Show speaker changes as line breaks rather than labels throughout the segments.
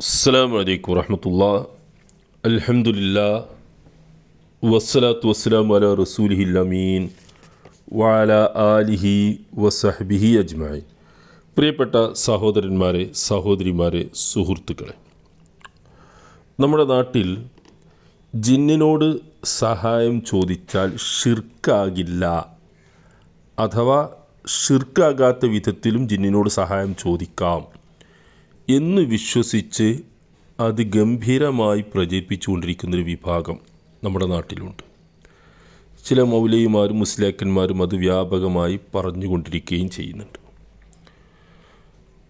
അസ്സാം വലൈക്കും വറഹമത്തുള്ള. അലഹമുല്ല വസ്സലാത്തു വസ്സലാം വല റസൂലിഹി അമീൻ. വാല ആലിഹി വസഹബിഹി അജ്മായി പ്രിയപ്പെട്ട സഹോദരന്മാരെ സഹോദരിമാരെ സുഹൃത്തുക്കളെ. നമ്മുടെ നാട്ടിൽ ജിന്നിനോട് സഹായം ചോദിച്ചാൽ ഷിർക്കാകില്ല അഥവാ ഷിർക്കാകാത്ത വിധത്തിലും ജിന്നിനോട് സഹായം ചോദിക്കാം. എന്ന് വിശ്വസിച്ച് അത് ഗംഭീരമായി പ്രചരിപ്പിച്ചുകൊണ്ടിരിക്കുന്നൊരു വിഭാഗം നമ്മുടെ നാട്ടിലുണ്ട്. ചില മൗലയിമാരും മുസ്ലിയാക്കന്മാരും അത് വ്യാപകമായി പറഞ്ഞുകൊണ്ടിരിക്കുകയും ചെയ്യുന്നുണ്ട്.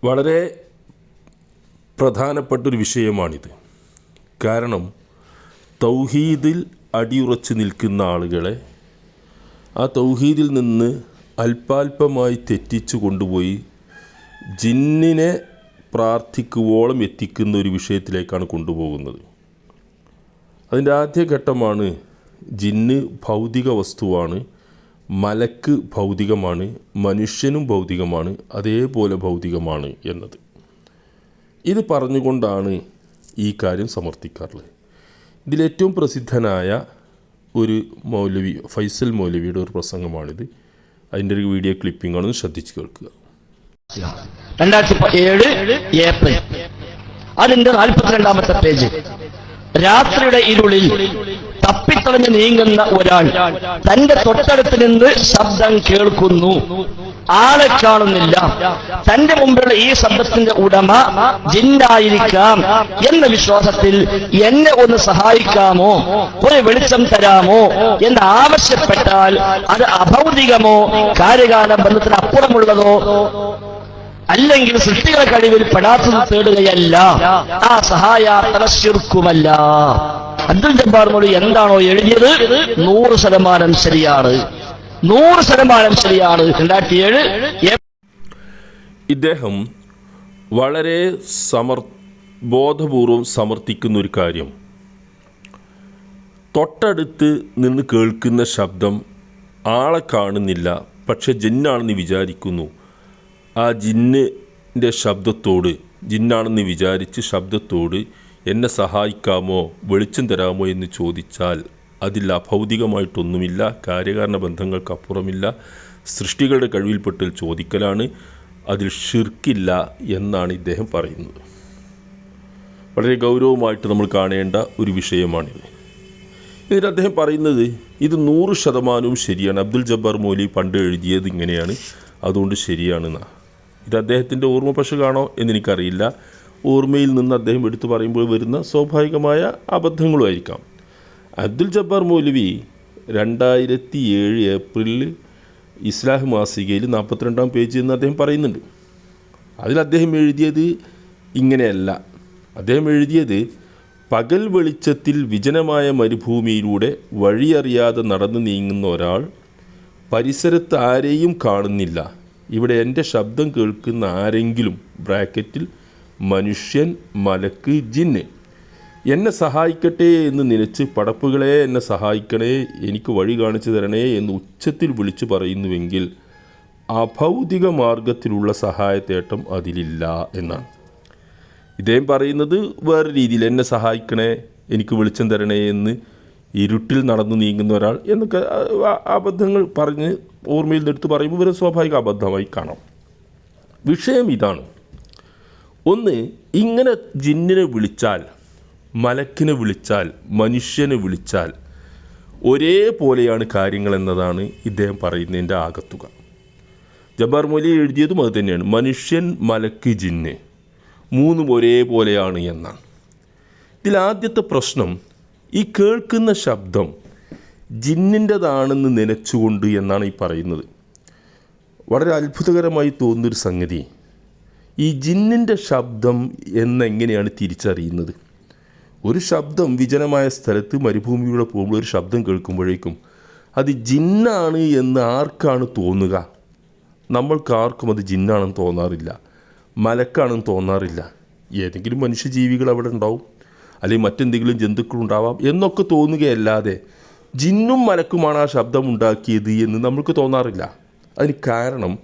വളരെ പ്രധാനപ്പെട്ടൊരു വിഷയമാണിത്. കാരണം തൗഹീദിൽ അടിയുറച്ച് നിൽക്കുന്ന ആളുകളെ ആ തൗഹീദിൽ നിന്ന് അല്പാൽപമായി തെറ്റിച്ചു കൊണ്ടുപോയി ജിന്നിനെ പ്രാർത്ഥിക്കുവോളം എത്തിക്കുന്ന ഒരു വിഷയത്തിലേക്കാണ് കൊണ്ടുപോകുന്നത്. അതിന്റെ ആദ്യ ഘട്ടമാണ് ജിന്ന് ഭൗതിക വസ്തുവാണ് മലക്ക് ഭൗതികമാണ് മനുഷ്യനും ഭൗതികമാണ് അതേപോലെ ഭൗതികമാണ് എന്നത്. ഇത് പറഞ്ഞുകൊണ്ടാണ് ഈ കാര്യം സമർത്ഥിക്കാറുള്ളത്. ഇതിലേറ്റവും പ്രസിദ്ധനായ ഒരു മൗലവി ഫൈസൽ മൗലവിയുടെ ഒരു പ്രസംഗമാണിത്. അതിന്റെ ഒരു വീഡിയോ ക്ലിപ്പിംഗ് ആണെന്ന് ശ്രദ്ധിച്ച് കേൾക്കുക.
രണ്ടായിരത്തി ഏഴ് ഏപ്രിൽ. അതിന്റെ നാൽപ്പത്തിരണ്ടാമത്തെ പേജ്. രാത്രിയുടെ ഇരുളിൽ തപ്പിത്തളഞ്ഞ് നീങ്ങുന്ന ഒരാൾ തന്റെ തൊട്ടടുത്ത് നിന്ന് ശബ്ദം കേൾക്കുന്നു. ആളെ കാണുന്നില്ല. തന്റെ മുമ്പിലുള്ള ഈ ശബ്ദത്തിന്റെ ഉടമ ജിന്നായിരിക്കാം എന്ന വിശ്വാസത്തിൽ എന്നെ ഒന്ന് സഹായിക്കാമോ? ഒരു വെളിച്ചം തരാമോ? എന്ന് ആവശ്യപ്പെട്ടാൽ അത് അഭൗതികമോ കാര്യകാല ബന്ധത്തിന് അപ്പുറമുള്ളതോ അല്ലെങ്കിൽ സൃഷ്ടികളെ കഴിവിൽ പെടാത്തത് തേടുകയല്ല. ആ സഹായാർത്ഥന ശിർക്കുമല്ല അബ്ദുൽ ജബ്ബാർ മൊഴി എന്താണോ എഴുതിയത്? നൂറ് ശതമാനം ശരിയാണ്. നൂറ് ശതമാനം ശരിയാണ്. രണ്ടായിരത്തി ഏഴ്
ഇദ്ദേഹം വളരെ സമർ ബോധപൂർവം സമർത്ഥിക്കുന്ന ഒരു കാര്യം. തൊട്ടടുത്ത് നിന്ന് കേൾക്കുന്ന ശബ്ദം ആളെ കാണുന്നില്ല പക്ഷെ ജന്നാണെന്ന് വിചാരിക്കുന്നു. ആ ജിന്നിന്റെ ശബ്ദത്തോട് ജിന്നാണെന്ന് വിചാരിച്ച് ശബ്ദത്തോട് എന്നെ സഹായിക്കാമോ വെളിച്ചം തരാമോ എന്ന് ചോദിച്ചാൽ അതിൽ അഭൗതികമായിട്ടൊന്നുമില്ല കാര്യകാരണ ബന്ധങ്ങൾക്കപ്പുറമില്ല സൃഷ്ടികളുടെ കഴിവിൽപ്പെട്ട് ചോദിക്കലാണ് അതിൽ ഷിർക്കില്ല എന്നാണ് ഇദ്ദേഹം പറയുന്നത്. വളരെ ഗൗരവമായിട്ട് നമ്മൾ കാണേണ്ട ഒരു വിഷയമാണിത്. ഇതിൽ അദ്ദേഹം പറയുന്നത് ഇത് നൂറ് ശതമാനവും ശരിയാണ്. അബ്ദുൽ ജബ്ബാർ മൗലി പണ്ട് എഴുതിയത് ഇങ്ങനെയാണ്. അതുകൊണ്ട് ശരിയാണെന്നാണ്. ഇത് അദ്ദേഹത്തിന്റെ ഓർമ്മ പശുകാണോ എന്നെനിക്കറിയില്ല. ഓർമ്മയിൽ നിന്ന് അദ്ദേഹം എടുത്തു പറയുമ്പോൾ വരുന്ന സ്വാഭാവികമായ അബദ്ധങ്ങളുമായിരിക്കാം. അബ്ദുൽ ജബ്ബാർ മൗലവി രണ്ടായിരത്തി ഏഴ് ഏപ്രിലിൽ ഇസ്ലാഹ് മാസികയിൽ നാൽപ്പത്തിരണ്ടാം പേജ് എന്ന് അദ്ദേഹം പറയുന്നുണ്ട്. അതിൽ അദ്ദേഹം എഴുതിയത് ഇങ്ങനെയല്ല. അദ്ദേഹം എഴുതിയത് പകൽ വെളിച്ചത്തിൽ വിജനമായ മരുഭൂമിയിലൂടെ വഴിയറിയാതെ നടന്നു നീങ്ങുന്ന ഒരാൾ പരിസരത്ത് ആരെയും കാണുന്നില്ല. ഇവിടെ എന്റെ ശബ്ദം കേൾക്കുന്ന ആരെങ്കിലും ബ്രാക്കറ്റിൽ മനുഷ്യൻ മലക്ക് ജിന്ന് എന്നെ സഹായിക്കട്ടെ എന്ന് നിലച്ച് പടപ്പുകളെ എന്നെ സഹായിക്കണേ എനിക്ക് വഴി കാണിച്ചു തരണേ എന്ന് ഉച്ചത്തിൽ വിളിച്ചു പറയുന്നുവെങ്കിൽ അഭൗതിക മാർഗത്തിലുള്ള സഹായത്തേട്ടം അതിലില്ല എന്നാണ്. ഇദ്ദേഹം പറയുന്നത് വേറെ രീതിയിൽ എന്നെ സഹായിക്കണേ എനിക്ക് വെളിച്ചം തരണേ എന്ന് ഇരുട്ടിൽ നടന്നു നീങ്ങുന്ന ഒരാൾ എന്നൊക്കെ അബദ്ധങ്ങൾ പറഞ്ഞ് ഓർമ്മയിൽ നിന്നെടുത്ത് പറയുമ്പോൾ ഇവരെ സ്വാഭാവിക അബദ്ധമായി കാണാം. വിഷയം ഇതാണ്. ഒന്ന് ഇങ്ങനെ ജിന്നിനെ വിളിച്ചാൽ മലക്കിനെ വിളിച്ചാൽ മനുഷ്യനെ വിളിച്ചാൽ ഒരേപോലെയാണ് കാര്യങ്ങൾ എന്നതാണ് ഇദ്ദേഹം പറയുന്നതിന്റെ ആകത്തുക. ജബ്ബാർ മൊലി എഴുതിയതും അത് തന്നെയാണ്. മനുഷ്യൻ മലക്ക് ജിന്ന് മൂന്നും ഒരേപോലെയാണ് എന്നാണ്. ഇതിൽ ആദ്യത്തെ പ്രശ്നം ഈ കേൾക്കുന്ന ശബ്ദം ജിന്നിന്റെതാണെന്ന് നനച്ചുകൊണ്ട് എന്നാണ് ഈ പറയുന്നത്. വളരെ അത്ഭുതകരമായി തോന്നുന്നൊരു സംഗതി. ഈ ജിന്നിന്റെ ശബ്ദം എന്നെങ്ങനെയാണ് തിരിച്ചറിയുന്നത്? ഒരു ശബ്ദം വിജനമായ സ്ഥലത്ത് മരുഭൂമിയിലൂടെ പോകുമ്പോൾ ഒരു ശബ്ദം കേൾക്കുമ്പോഴേക്കും അത് ജിന്നാണ് എന്ന് ആർക്കാണ് തോന്നുക? നമ്മൾക്ക് ആർക്കും അത് ജിന്നാണെന്ന് തോന്നാറില്ല. മലക്കാണെന്ന് തോന്നാറില്ല. ഏതെങ്കിലും മനുഷ്യജീവികൾ അവിടെ ഉണ്ടാവും. അല്ലെങ്കിൽ മറ്റെന്തെങ്കിലും ജന്തുക്കളുണ്ടാവാം എന്നൊക്കെ തോന്നുകയല്ലാതെ ജിന്നും മലക്കുമാണ് ആ ശബ്ദം ഉണ്ടാക്കിയത് എന്ന് നമ്മൾക്ക് തോന്നാറില്ല. അതിന് കാരണം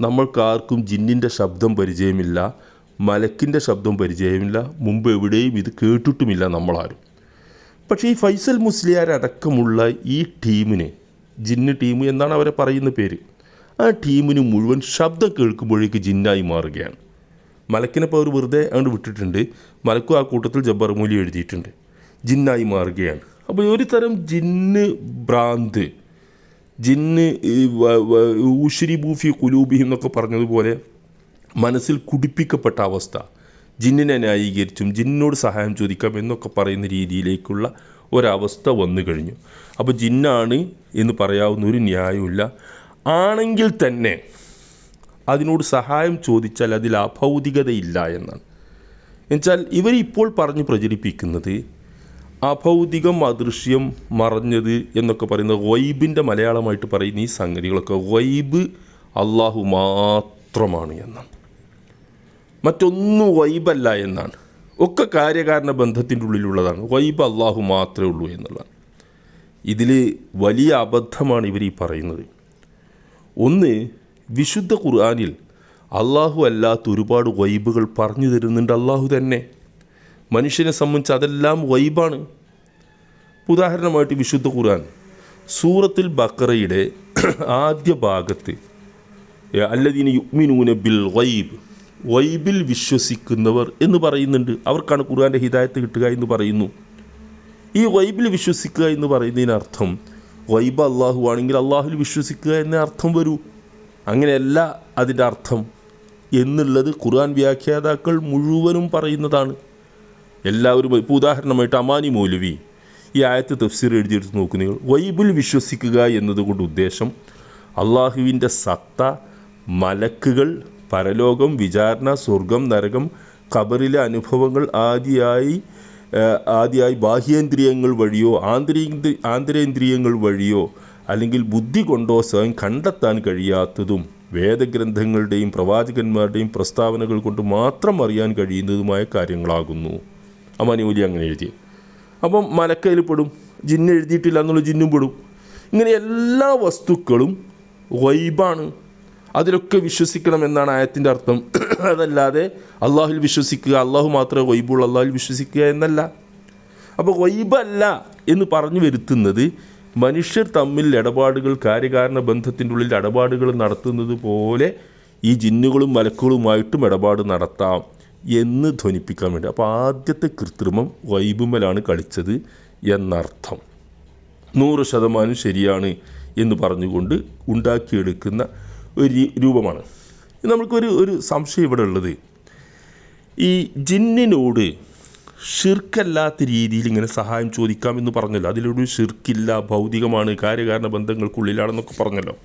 നമ്മൾക്കാർക്കും ജിന്നിന്റെ ശബ്ദം പരിചയമില്ല മലക്കിന്റെ ശബ്ദം പരിചയമില്ല മുമ്പ് എവിടെയും ഇത് കേട്ടിട്ടുമില്ല നമ്മളാരും. പക്ഷേ ഈ ഫൈസൽ മുസ്ലിയാർ അടക്കമുള്ള ഈ ടീമിന് ജിന്ന് ടീം എന്നാണ് അവരെ പറയുന്ന പേര് ആ ടീമിന് മുഴുവൻ ശബ്ദം കേൾക്കുമ്പോഴേക്ക് ജിന്നായി മാറുകയാണ്. മലക്കിനെ ഇപ്പോൾ അവർ വെറുതെ അങ്ങോട്ട് വിട്ടിട്ടുണ്ട്. മലക്കും ആ കൂട്ടത്തിൽ ജബ്ബർ മൂലി എഴുതിയിട്ടുണ്ട്. ജിന്നായി മാറുകയാണ്. അപ്പോൾ ഒരു തരം ജിന്ന് ഭ്രാന്ത്. ജിന്ന് ഉഷിരി ബൂഫി കുലൂബി എന്നൊക്കെ പറഞ്ഞതുപോലെ മനസ്സിൽ കുടിപ്പിക്കപ്പെട്ട അവസ്ഥ. ജിന്നിനെ ന്യായീകരിച്ചും ജിന്നിനോട് സഹായം ചോദിക്കാം എന്നൊക്കെ പറയുന്ന രീതിയിലേക്കുള്ള ഒരവസ്ഥ വന്നു കഴിഞ്ഞു. അപ്പോൾ ജിന്നാണ് എന്ന് പറയാവുന്ന ഒരു ന്യായമില്ല ആണെങ്കിൽ തന്നെ അതിനോട് സഹായം ചോദിച്ചാൽ അതിൽ അഭൗതികതയില്ല എന്നാണ്. എന്നുവെച്ചാൽ ഇവരിപ്പോൾ പറഞ്ഞ് പ്രചരിപ്പിക്കുന്നത് അഭൗതികം അദൃശ്യം മറഞ്ഞത് എന്നൊക്കെ പറയുന്ന വൈബിന്റെ മലയാളമായിട്ട് പറയുന്ന ഈ സംഗതികളൊക്കെ വൈബ് അള്ളാഹു മാത്രമാണ് എന്നാണ്. മറ്റൊന്നും വൈബല്ല എന്നാണ്. ഒക്കെ കാര്യകാരണ ബന്ധത്തിന്റെ ഉള്ളിലുള്ളതാണ്. വൈബ് അള്ളാഹു മാത്രമേ ഉള്ളൂ എന്നുള്ളതാണ്. ഇതിൽ വലിയ അബദ്ധമാണ് ഇവർ ഈ പറയുന്നത്. ഒന്ന് വിശുദ്ധ ഖുർആാനിൽ അള്ളാഹു അല്ലാത്ത ഒരുപാട് വൈബുകൾ പറഞ്ഞു തരുന്നുണ്ട് അള്ളാഹു തന്നെ. മനുഷ്യനെ സംബന്ധിച്ച് അതെല്ലാം വൈബാണ്. ഉദാഹരണമായിട്ട് വിശുദ്ധ ഖുർആൻ. സൂറത്തിൽ ബക്കറയുടെ ആദ്യ ഭാഗത്ത് അല്ലദീന യുഗ്മിനൂന ബിൽ വൈബ് വൈബിൽ വിശ്വസിക്കുന്നവർ എന്ന് പറയുന്നുണ്ട്. അവർക്കാണ് ഖുർആന്റെ ഹിദായത്ത് കിട്ടുക എന്ന് പറയുന്നു. ഈ വൈബിൽ വിശ്വസിക്കുക എന്ന് പറയുന്നതിനർത്ഥം വൈബ് അള്ളാഹു ആണെങ്കിൽ അള്ളാഹുൽ വിശ്വസിക്കുക എന്ന അർത്ഥം വരൂ. അങ്ങനെയല്ല അതിന്റെ അർത്ഥം. എന്നുള്ളത് ഖുർആൻ വ്യാഖ്യാതാക്കൾ മുഴുവനും പറയുന്നതാണ്. എല്ലാവരും ഇപ്പോൾ ഉദാഹരണമായിട്ട് അമാനി മൗലവി ഈ ആയത്ത് തഫ്സീർ എഴുതിയെടുത്ത് നോക്കുക വൈബിൾ വിശ്വസിക്കുക എന്നതുകൊണ്ട് ഉദ്ദേശം അള്ളാഹുവിന്റെ സത്ത മലക്കുകൾ പരലോകം വിചാരണ സ്വർഗം നരകം ഖബറിലെ അനുഭവങ്ങൾ ആദ്യമായി ആദ്യമായി ബാഹ്യേന്ദ്രിയങ്ങൾ വഴിയോ ആന്തരിക ആന്തരേന്ദ്രിയങ്ങൾ വഴിയോ അല്ലെങ്കിൽ ബുദ്ധി കൊണ്ടോ സ്വയം കണ്ടെത്താൻ കഴിയാത്തതും വേദഗ്രന്ഥങ്ങളുടെയും പ്രവാചകന്മാരുടെയും പ്രസ്താവനകൾ കൊണ്ട് മാത്രം അറിയാൻ കഴിയുന്നതുമായ കാര്യങ്ങളാകുന്നു. അമാനിമൂലി അങ്ങനെ എഴുതി. അപ്പം മലക്കയിൽ പെടും ജിന്ന് എഴുതിയിട്ടില്ല എന്നുള്ള ജിന്നും പെടും. ഇങ്ങനെ എല്ലാ വസ്തുക്കളും വൈബാണ് അതിലൊക്കെ വിശ്വസിക്കണം എന്നാണ് ആയത്തിന്റെ അർത്ഥം. അതല്ലാതെ അള്ളാഹുൽ വിശ്വസിക്കുക അള്ളാഹു മാത്രമേ വൈബുള്ളൂ അള്ളാഹുൽ വിശ്വസിക്കുക എന്നല്ല. അപ്പോൾ വൈബല്ല എന്ന് പറഞ്ഞു വരുത്തുന്നത് മനുഷ്യർ തമ്മിൽ ഇടപാടുകൾ കാര്യകാരണ ബന്ധത്തിന്റെ ഉള്ളിൽ ഇടപാടുകൾ നടത്തുന്നത് പോലെ ഈ ജിന്നുകളും മലക്കുകളുമായിട്ടും ഇടപാട് നടത്താം എന്ന് ധ്വനിപ്പിക്കാൻ വേണ്ടി. അപ്പോൾ ആദ്യത്തെ കൃത്രിമം വൈബുമലാണ് കളിച്ചത് എന്നർത്ഥം. നൂറ് ശതമാനം ശരിയാണ് എന്ന് പറഞ്ഞുകൊണ്ട് ഉണ്ടാക്കിയെടുക്കുന്ന ഒരു രൂപമാണ്. നമുക്കൊരു ഒരു സംശയം ഇവിടെ ഉള്ളത്. ഈ ജിന്നിനോട് ഷിർക്കല്ലാത്ത രീതിയിൽ ഇങ്ങനെ സഹായം ചോദിക്കാം എന്ന് പറഞ്ഞല്ലോ. അതിലൊരു ഷിർക്കില്ല ഭൗതികമാണ് കാര്യകാരണ ബന്ധങ്ങൾക്കുള്ളിലാണെന്നൊക്കെ പറഞ്ഞല്ലോ.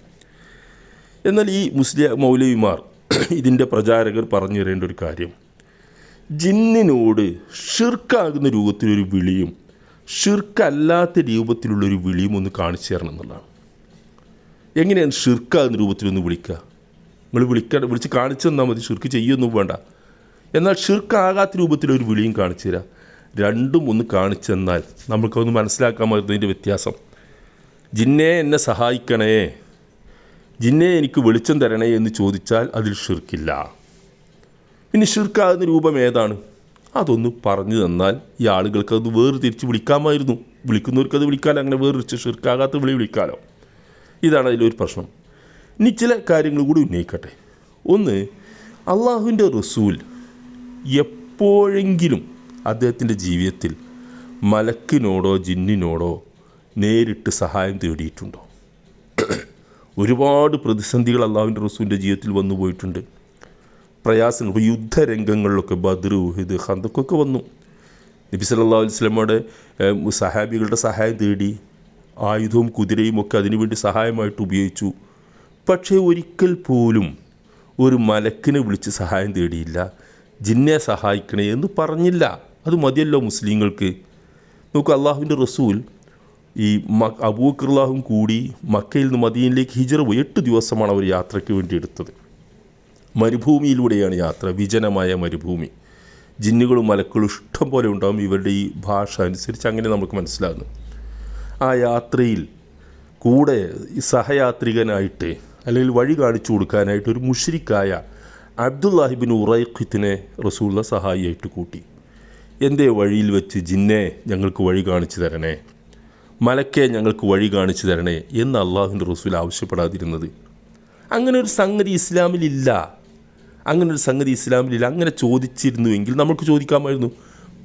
എന്നാൽ ഈ മുസ്ലിം മൗലവിമാർ ഇതിന്റെ പ്രചാരകർ പറഞ്ഞു തരേണ്ട ഒരു കാര്യം. ജിന്നിനോട് ഷിർക്കാകുന്ന രൂപത്തിലൊരു വിളിയും ഷിർക്കല്ലാത്ത രൂപത്തിലുള്ളൊരു വിളിയും ഒന്ന് കാണിച്ചു തരണം എന്നുള്ളതാണ്. എങ്ങനെയാണ് ഷിർക്കാകുന്ന രൂപത്തിലൊന്ന് വിളിക്കുക? നിങ്ങൾ വിളിക്ക വിളിച്ച് കാണിച്ചു തന്നാൽ മതി. ഷിർക്ക് ചെയ്യൊന്നും വേണ്ട. എന്നാൽ ഷിർക്കാകാത്ത രൂപത്തിലൊരു വിളിയും കാണിച്ചു തരാം. രണ്ടും ഒന്ന് കാണിച്ചു തന്നാൽ നമുക്കൊന്ന് മനസ്സിലാക്കാൻ പറ്റുന്നതിന്റെ വ്യത്യാസം. ജിന്നെ എന്നെ സഹായിക്കണേ. ജിന്നെ എനിക്ക് വെളിച്ചം തരണേ എന്ന് ചോദിച്ചാൽ അതിൽ ഷിർക്കില്ല പിന്നെ ഷിർക്കാകുന്ന രൂപം ഏതാണ്? അതൊന്ന് പറഞ്ഞു തന്നാൽ ഈ ആളുകൾക്ക് അത് വേർതിരിച്ച് വിളിക്കാമായിരുന്നു. വിളിക്കുന്നവർക്ക് അത് വിളിക്കാലോ അങ്ങനെ വേർതിരിച്ച് ഷിർക്കാകാത്ത വിളി വിളിക്കാലോ. ഇതാണ് അതിലൊരു പ്രശ്നം. ഇനി ചില കാര്യങ്ങൾ കൂടി ഉന്നയിക്കട്ടെ. ഒന്ന് അള്ളാഹുവിന്റെ റസൂൽ എപ്പോഴെങ്കിലും അദ്ദേഹത്തിന്റെ ജീവിതത്തിൽ മലക്കിനോടോ ജിന്നിനോടോ നേരിട്ട് സഹായം തേടിയിട്ടുണ്ടോ? ഒരുപാട് പ്രതിസന്ധികൾ അള്ളാഹുവിന്റെ റസൂലിന്റെ ജീവിതത്തിൽ വന്നു പോയിട്ടുണ്ട്. പ്രയാസങ്ങൾ ഇപ്പോൾ യുദ്ധരംഗങ്ങളിലൊക്കെ ബദ്ർ ഉഹിദ് ഹന്തക്കൊക്കെ വന്നു. നബി അലൈഹി വസല്ലമയുടെ സഹാബികളുടെ സഹായം തേടി ആയുധവും കുതിരയും ഒക്കെ അതിനുവേണ്ടി സഹായമായിട്ട് ഉപയോഗിച്ചു. പക്ഷേ ഒരിക്കൽ പോലും ഒരു മലക്കിനെ വിളിച്ച് സഹായം തേടിയില്ല. ജിന്നെ സഹായിക്കണേ എന്ന് പറഞ്ഞില്ല. അത് മതിയല്ലോ മുസ്ലിങ്ങൾക്ക്. നോക്കൂ അള്ളാഹുവിന്റെ റസൂൽ ഈ മ അബൂക്കർലാഹും കൂടി മക്കയിൽ നിന്ന് മദീനിലേക്ക് ഹിജറ പോയി എട്ട് ദിവസമാണ് അവർ യാത്രയ്ക്ക് വേണ്ടി എടുത്തത്. മരുഭൂമിയിലൂടെയാണ് യാത്ര വിജനമായ മരുഭൂമി. ജിന്നുകളും മലക്കളും ഇഷ്ടം പോലെ ഉണ്ടാകും ഇവരുടെ ഈ ഭാഷ അനുസരിച്ച് അങ്ങനെ നമുക്ക് മനസ്സിലാകുന്നു. ആ യാത്രയിൽ കൂടെ സഹയാത്രികനായിട്ട് അല്ലെങ്കിൽ വഴി കാണിച്ചു കൊടുക്കാനായിട്ട് ഒരു മുഷിരിക്കായ അബ്ദുല്ലാഹിബിൻ ഉറൈഖിത്തിനെ റസൂള്ള സഹായിയായിട്ട് കൂട്ടി എന്തേ വഴിയിൽ വെച്ച് ജിന്നെ ഞങ്ങൾക്ക് വഴി കാണിച്ചു തരണേ? മലക്കെ ഞങ്ങൾക്ക് വഴി കാണിച്ചു തരണേ എന്ന് അള്ളാഹുവിന്റെ റസൂൽ ആവശ്യപ്പെടാതിരുന്നത്. അങ്ങനെ ഒരു സംഗതി ഇസ്ലാമിലില്ല അങ്ങനെ ഒരു സംഗതി ഇസ്ലാമിലില്ല അങ്ങനെ ചോദിച്ചിരുന്നുവെങ്കിൽ നമുക്ക് ചോദിക്കാമായിരുന്നു.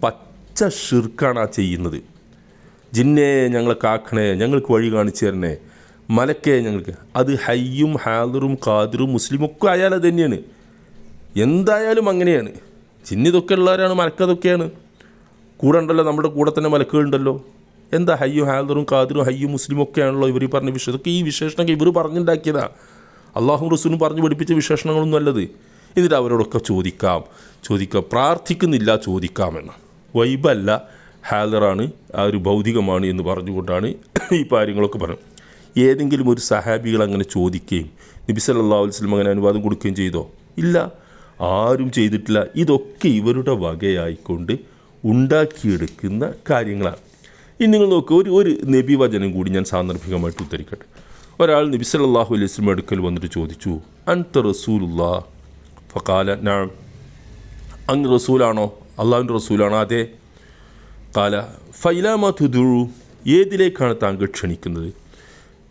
പച്ച ഷിർക്കാണ് ആ ചെയ്യുന്നത്. ജിന്നെ ഞങ്ങളെ കാക്കണേ ഞങ്ങൾക്ക് വഴി കാണിച്ചു തരണേ. മലക്കേ ഞങ്ങൾക്ക്. അത് ഹയ്യും ഹാദറും ഖാദിറും മുസ്ലിമൊക്കെ ആയാലും അത് തന്നെയാണ്. എന്തായാലും അങ്ങനെയാണ്. ചിന്നിതൊക്കെ ഉള്ളവരാണ് മലക്കതൊക്കെയാണ് കൂടെ ഉണ്ടല്ലോ നമ്മുടെ കൂടെ തന്നെ മലക്കുകളുണ്ടല്ലോ. എന്താ ഹയ്യു ഹാദറും ഖാദിറും ഹയ്യു മുസ്ലിം ഒക്കെയാണല്ലോ ഇവർ പറഞ്ഞ വിശേഷം ഇതൊക്കെ ഈ വിശേഷണമൊക്കെ ഇവർ പറഞ്ഞുണ്ടാക്കിയതാ. അള്ളാഹു റസൂലും പറഞ്ഞു പഠിപ്പിച്ച വിശേഷണങ്ങളൊന്നും അല്ലത്. എന്നിട്ട് അവരോടൊക്കെ ചോദിക്കാം. ചോദിക്കാം പ്രാർത്ഥിക്കുന്നില്ല ചോദിക്കാമെന്ന്. വൈബല്ല ഹാദറാണ് ആ ഒരു ഭൗതികമാണ് എന്ന് പറഞ്ഞുകൊണ്ടാണ് ഈ കാര്യങ്ങളൊക്കെ പറഞ്ഞത്. ഏതെങ്കിലും ഒരു സഹാബികൾ അങ്ങനെ ചോദിക്കുകയും നബി അലൈഹി വസല്ലം അങ്ങനെ അനുവാദം കൊടുക്കുകയും ചെയ്തോ? ഇല്ല. ആരും ചെയ്തിട്ടില്ല. ഇതൊക്കെ ഇവരുടെ വകയായിക്കൊണ്ട് ഉണ്ടാക്കിയെടുക്കുന്ന കാര്യങ്ങളാണ്. ഇനി നിങ്ങൾ നോക്കുക ഒരു ഒരു നബി വചനം കൂടി ഞാൻ സാന്ദർഭികമായിട്ട് ഉദ്ധരിക്കട്ടെ. ഒരാൾ നബി സല്ലല്ലാഹു അലൈഹി വസല്ലം അടുക്കൽ വന്നിട്ട് ചോദിച്ചു അൻത റസൂലുല്ലാ ഫക്കാല ഞാൻ അങ്ങ് റസൂലാണോ? അള്ളാഹുവിന്റെ റസൂലാണോ. അതെ കാല ഫൈലാമ തുദുഴു ഏതിലേക്കാണ് താങ്കൾ ക്ഷണിക്കുന്നത്?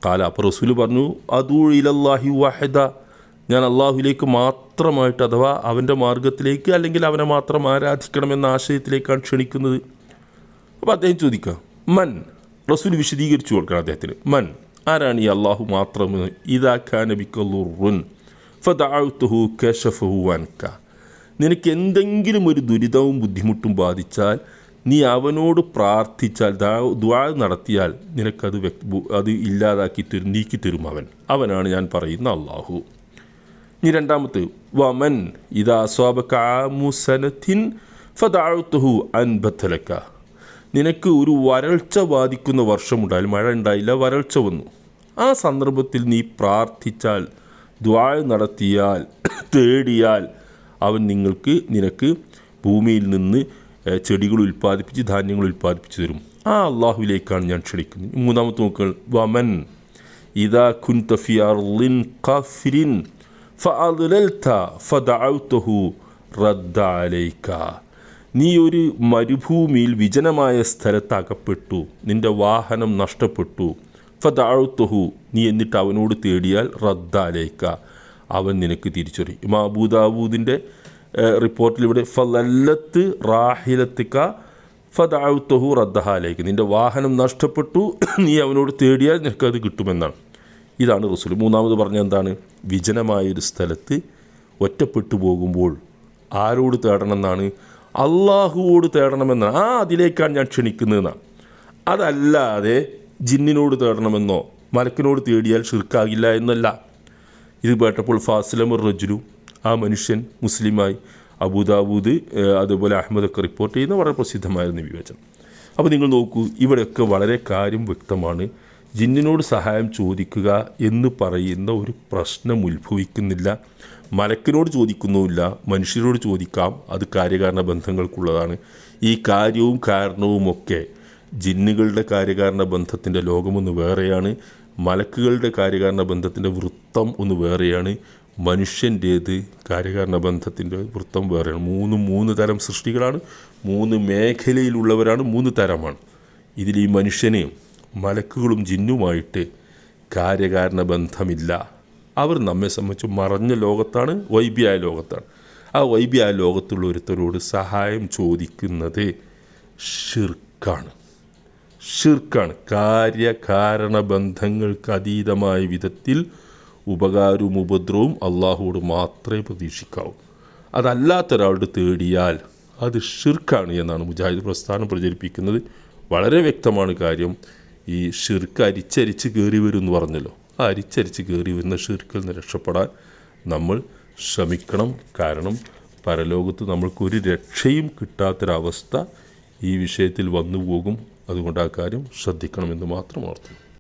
കാല അപ്പോൾ റസൂൽ പറഞ്ഞു അദൂ ഇലല്ലാഹി വഹദ. ഞാൻ അള്ളാഹുലേക്ക് മാത്രമായിട്ട് അഥവാ അവന്റെ മാർഗത്തിലേക്ക് അല്ലെങ്കിൽ അവനെ മാത്രം ആരാധിക്കണമെന്ന ആശയത്തിലേക്കാണ് ക്ഷണിക്കുന്നത്. അപ്പോൾ അദ്ദേഹം ചോദിക്കുക മൻ? റസൂൽ വിശദീകരിച്ചു കൊടുക്കണം അദ്ദേഹത്തിന്. മൻ? ആരാണ് ഈ അള്ളാഹു മാത്രം ഇതാ ഖാനബിക്കുറുൻ ഫദാഴുത്തുഹു അൻക നിനക്ക് എന്തെങ്കിലും ഒരു ദുരിതവും ബുദ്ധിമുട്ടും ബാധിച്ചാൽ നീ അവനോട് പ്രാർത്ഥിച്ചാൽ ദ്വാ നടത്തിയാൽ നിനക്കത് അത് ഇല്ലാതാക്കി തരും നീക്കി തരും അവൻ. അവനാണ് ഞാൻ പറയുന്ന അള്ളാഹു ഇനി രണ്ടാമത്തെ വമൻ ഇതാ സ്വാബക്കാമുസനത്തിൻ ഫതാഴ്ത്തുഹു അൻബത്തലക്ക നിനക്ക് ഒരു വരൾച്ച ബാധിക്കുന്ന വർഷമുണ്ടായാൽ മഴ ഉണ്ടായില്ല വരൾച്ച വന്നു. ആ സന്ദർഭത്തിൽ നീ പ്രാർത്ഥിച്ചാൽ ദ്വാ നടത്തിയാൽ തേടിയാൽ അവൻ നിങ്ങൾക്ക് നിനക്ക് ഭൂമിയിൽ നിന്ന് ചെടികൾ ഉൽപ്പാദിപ്പിച്ച് ധാന്യങ്ങൾ ഉൽപ്പാദിപ്പിച്ച് തരും. ആ അള്ളാഹുവിലേക്കാണ് ഞാൻ ക്ഷണിക്കുന്നത്. മൂന്നാമത്തെ നോക്കുക വമൻ ഇതാ ഖുൻ തഫിയാർ കഫിരിൻ നീ ഒരു മരുഭൂമിയിൽ വിജനമായ സ്ഥലത്ത് അകപ്പെട്ടു നിന്റെ വാഹനം നഷ്ടപ്പെട്ടു. ഫദഅവ്തഹു നീ എന്നിട്ട് അവനോട് തേടിയാൽ റദ്ദാലേക്ക അവൻ നിനക്ക് തിരിച്ചറി. ഇമാ റിപ്പോർട്ടിലിവിടെ റിപ്പോർട്ടിൽ ഇവിടെ ഫലല്ലത്ത് റാഹിലത്തിക്ക ഫദഅവ്തഹു റദ്ദഹാലേക്ക് നിന്റെ വാഹനം നഷ്ടപ്പെട്ടു നീ അവനോട് തേടിയാൽ നിനക്കത് കിട്ടുമെന്നാണ്. ഇതാണ് റസൂൽ. മൂന്നാമത് പറഞ്ഞ എന്താണ്? വിജനമായൊരു സ്ഥലത്ത് ഒറ്റപ്പെട്ടു പോകുമ്പോൾ ആരോട് തേടണമെന്നാണ്? അള്ളാഹുവോട് തേടണമെന്നാണ്. ആ അതിലേക്കാണ് ഞാൻ ക്ഷണിക്കുന്നതെന്നാണ് അതല്ലാതെ ജിന്നിനോട് തേടണമെന്നോ മലക്കിനോട് തേടിയാൽ ഷിർക്കാകില്ല എന്നല്ല. ഇത് കേട്ടപ്പോൾ ഫാസിലമർ റജുലു ആ മനുഷ്യൻ മുസ്ലിമായി അബുദാബൂദ് അതുപോലെ അഹമ്മദൊക്കെ റിപ്പോർട്ട് ചെയ്യുന്ന വളരെ പ്രസിദ്ധമായിരുന്നു വിവേചനം. അപ്പോൾ നിങ്ങൾ നോക്കൂ ഇവിടെയൊക്കെ വളരെ കാര്യം വ്യക്തമാണ്. ജിന്നിനോട് സഹായം ചോദിക്കുക എന്ന് പറയുന്ന ഒരു പ്രശ്നം ഉത്ഭവിക്കുന്നില്ല. മലക്കിനോട് ചോദിക്കുന്നുമില്ല മനുഷ്യരോട് ചോദിക്കാം. അത് കാര്യകാരണ ബന്ധങ്ങൾക്കുള്ളതാണ്. ഈ കാര്യവും കാരണവുമൊക്കെ ജിന്നുകളുടെ കാര്യകാരണ ബന്ധത്തിന്റെ ലോകമൊന്ന് വേറെയാണ്. മലക്കുകളുടെ കാര്യകാരണ ബന്ധത്തിന്റെ വൃത്തം ഒന്ന് വേറെയാണ്. മനുഷ്യന്റേത് കാര്യകാരണ ബന്ധത്തിന്റെ വൃത്തം വേറെയാണ്. മൂന്ന് മൂന്ന് തരം സൃഷ്ടികളാണ്. മൂന്ന് മേഖലയിലുള്ളവരാണ് മൂന്ന് തരമാണ്. ഇതിൽ ഈ മനുഷ്യന് മലക്കുകളും ജിന്നുമായിട്ട് കാര്യകാരണ ബന്ധമില്ല. അവർ നമ്മെ സംബന്ധിച്ച് മറഞ്ഞ ലോകത്താണ് വൈബ്യായ ലോകത്താണ്. ആ വൈബ്യായ ലോകത്തുള്ള ഒരുത്തരോട് സഹായം ചോദിക്കുന്നത് ഷിർക്കാണ്. ഷിർക്കാണ്. കാര്യകാരണ ബന്ധങ്ങൾക്ക് അതീതമായ വിധത്തിൽ ഉപകാരവും ഉപദ്രവവും അള്ളാഹുവോട് മാത്രമേ പ്രതീക്ഷിക്കാവൂ. അതല്ലാത്ത ഒരാളുടെ തേടിയാൽ അത് ഷിർക്കാണ് എന്നാണ് മുജാഹിദ് പ്രസ്ഥാനം പ്രചരിപ്പിക്കുന്നത്. വളരെ വ്യക്തമാണ് കാര്യം. ഈ ഷിർക്ക് അരിച്ചരിച്ച് കയറി വരും എന്ന് പറഞ്ഞല്ലോ. ആ അരിച്ചരിച്ച് കയറി വരുന്ന ഷിർക്കിൽ നിന്ന് രക്ഷപ്പെടാൻ നമ്മൾ ശ്രമിക്കണം. കാരണം പരലോകത്ത് നമ്മൾക്കൊരു രക്ഷയും കിട്ടാത്തൊരവസ്ഥ ഈ വിഷയത്തിൽ വന്നു പോകും അതുകൊണ്ട് ആ കാര്യം ശ്രദ്ധിക്കണമെന്ന് മാത്രം ഓർത്തുന്നു